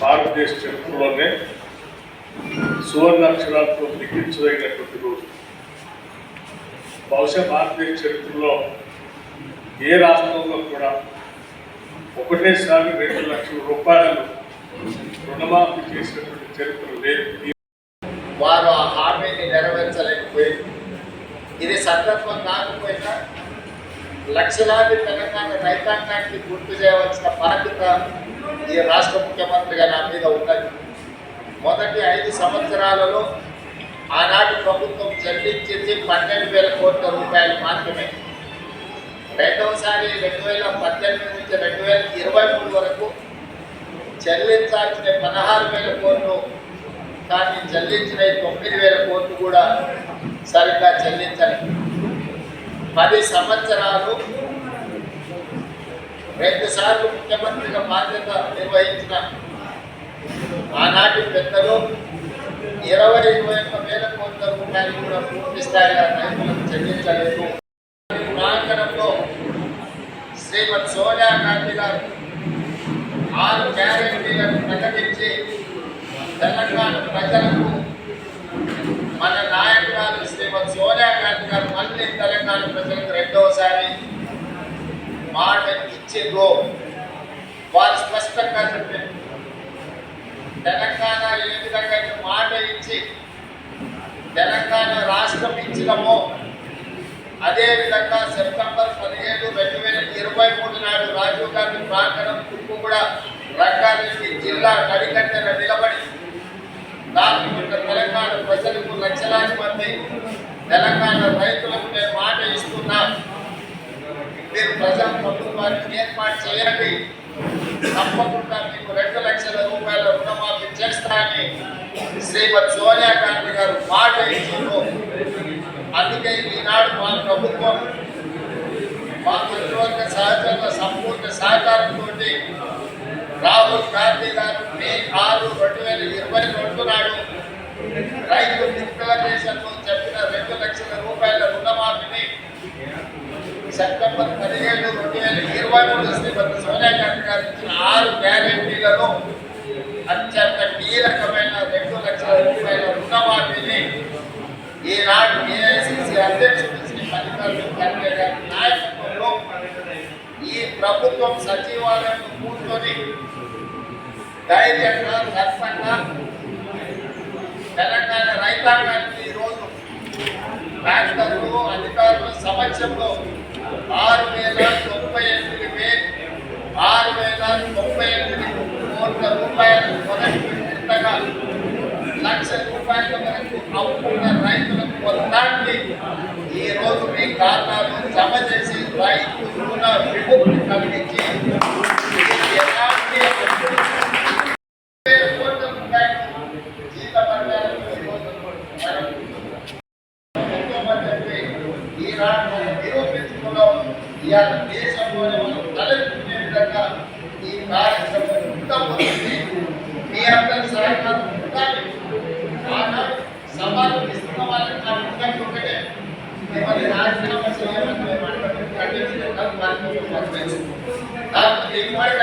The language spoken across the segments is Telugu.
భారతదేశ చరిత్రలోనే సువర్ణాక్షరాలతో లిఖించదగినటువంటి రోజు. బహుశా భారతదేశ చరిత్రలో ఏ రాష్ట్రంలో కూడా ఒకటేసారి రెండు లక్షల రూపాయలు రుణమాఫీ చేసినటువంటి చరిత్ర లేదు వారు ఆ హామీని నెరవేర్చలేకపోయింది ఇది సందర్భం కాకపోయినా లక్షలాది తెలంగాణ రైతాంగానికి గుర్తు చేయవలసిన బాధ్యత ఈ రాష్ట్ర ముఖ్యమంత్రిగా నా మీద ఉన్నది. మొదటి ఐదు సంవత్సరాలలో ఆనాటి ప్రభుత్వం చెల్లించింది పన్నెండు వేల కోట్ల రూపాయలు మాత్రమే. రెండవసారి రెండు వేల పద్దెనిమిది నుంచి రెండు వేల ఇరవై మూడు వరకు చెల్లించాల్సిన పదహారు వేల కోట్లు కానీ చెల్లించిన తొమ్మిది వేల కోట్లు కూడా సరిగ్గా చెల్లించాలి పది సంవత్సరాలు రెండు సార్లు ముఖ్యమంత్రిగా బాధ్యత నిర్వహించిన ఆనాటి పెద్దలు ఇరవై ఇరవై ఒక్క వేల కోట్ల రూపాయలు కూడా పూర్తి స్థాయిగా రైతులకు చెల్లించలేదు. ప్రాంగణంలో శ్రీమతి సోనియా గాంధీ గారు ఆరు గ్యారెంటీలను ప్రకటించి తెలంగాణ ప్రజలకు మన నాయకురాలు శ్రీమతి సోనియా గాంధీ గారు మళ్ళీ తెలంగాణ ప్రజలకు రెండవసారి మాట ఇచ్చిండ్రు వారు స్పష్టంగా చెప్పారు. తెలంగాణ ఏ విధంగా అయితే మాట ఇచ్చి తెలంగాణ రాష్ట్రం ఇచ్చినమో అదేవిధంగా సెప్టెంబర్ పదిహేడు రెండు వేల ఇరవై మూడు నాడు రాజీవ్ గాంధీ ప్రాంగణం తుక్కు కూడా రంగారెడ్డి జిల్లా కడికట్టెన నిలబడి దాని యొక్క తెలంగాణ ప్రజలకు లక్షలాది మంది తెలంగాణ రైతులకు నేను మాట ఇస్తున్నా. మీరు ప్రజల ప్రభుత్వానికి ఏర్పాటు చేయండి. తప్పకుండా మీకు రెండు లక్షల రూపాయల రుణమాఫీ చేస్తానని శ్రీమతి సోనియా గాంధీ గారు మాట ఇచ్చిండ్రు. అందుకే ఈనాడు మా ప్రభుత్వం మా మంత్రివర్గ సహచరుల సంపూర్ణ సహకారంతో రాహుల్ గాంధీ గారు మే ఆరు రెండు వేల ఇరవై రెండు నాడు రైతు డిక్లరేషన్లో చెప్పిన రెండు లక్షల రూపాయల రుణమాఫీని సెప్టెంబర్ పదిహేడు రెండు వేల ఇరవై మూడు శ్రీమతి సోనియా గాంధీ గారు ఇచ్చిన ఆరు గ్యారెంటీలలో అత్యంత కీలకమైన రెండు లక్షల రూపాయల రుణమాఫీ ఈనాడు ఏఐసిసి అధ్యక్షుడు శ్రీ మల్లికార్జున ఖర్గే గారి నాయకత్వంలో ఈ ప్రభుత్వం సచివాలయం కూర్చొని ధైర్యంగా దర్శంగా తెలంగాణ రైతాంగానికి ఈరోజు రాష్ట్రంలో అధికారుల సమక్షంలో ఆరు వేల తొంభై ఎనిమిది వేలు ఆరు వేల తొంభై ఎనిమిది కోట్ల రూపాయలు మొదటి విడతగా లక్ష రూపాయల వరకు అవుతున్నారు మొత్తాన్ని ఈ రోజు మీ ఖాతాలో జమ చేసి రైతు రుణ విముక్తి కలిగించి ఎలాంటి వేల కోట్ల రూపాయలు జీతపడ్డారు ఈ రోజు మనం ముఖ్యమంత్రి ఈనాడు నిరూపించుకున్నాం ఇవాళ దేశంలోనే మనం తలెత్తుకునే విధంగా ఈ కార్యక్రమం ఉండబోతుంది మీ అందరి సహకారం ఉండాలి ఆనాడు సవాలు ఇస్తున్న వాళ్ళకి నా ముఖ్యం ఒకటే మిమ్మల్ని రాజీనామా చేయమని మేము అనుకుంటున్నాం. ఖండించడం కార్యక్రమం మాకు తెలుసు. కాకపోతే ఈ మాట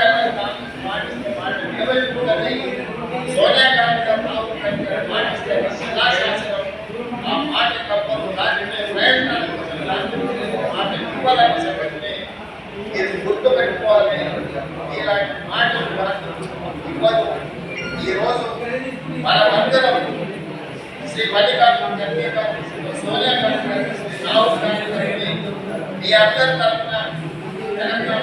మాటిస్తే మాట నిలబెట్టుకోవాలి సోనియా గాంధీ గారు రాహుల్ గాంధీ గారు మాటిస్తే శిలాశాసనం ఆ మాట తప్పదు రాజకీయ ప్రయత్నాల కోసం రాజకీయ మాట ఇవ్వాలనే సంగతిని మీరు గుర్తు పెట్టుకోవాలి ఇలాంటి మాటలు మనకు ఇవ్వదు ఈరోజు మనమందరం శ్రీ మల్లికార్జున ఖర్గే గారు శ్రీ సోనియా గాంధీ గారు శ్రీ రాహుల్ గాంధీ గారిని మీ అందరి తరఫున తెలంగాణ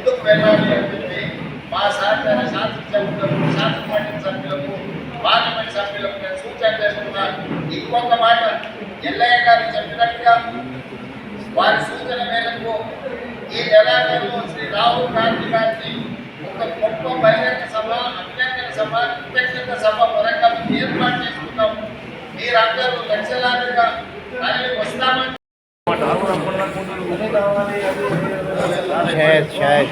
ముందుకు వెళ్ళాలి అని మా సహకార శాసన సభ్యులకు శాసన మండలి సభ్యులకు పార్లమెంట్ సభ్యులకు నేను సూచన చేస్తున్నాను ఇంకొక మాట ఎల్లయ్య గారు చెప్పినట్టుగా వారి సూచన మేరకు ఈ నెలాఖరులో శ్రీ రాహుల్ గాంధీ గారిని ఒక గొప్ప బహిరంగ సభ అభ్యర్థన సభ ఉపేక్షిత సభ పరంగా ఏర్పాటు చేసుకున్నాం మీరందరూ లక్షలాదిగా మళ్ళీ వస్తామని शायद शायद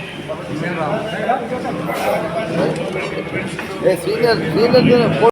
ए सीनियर सीनियर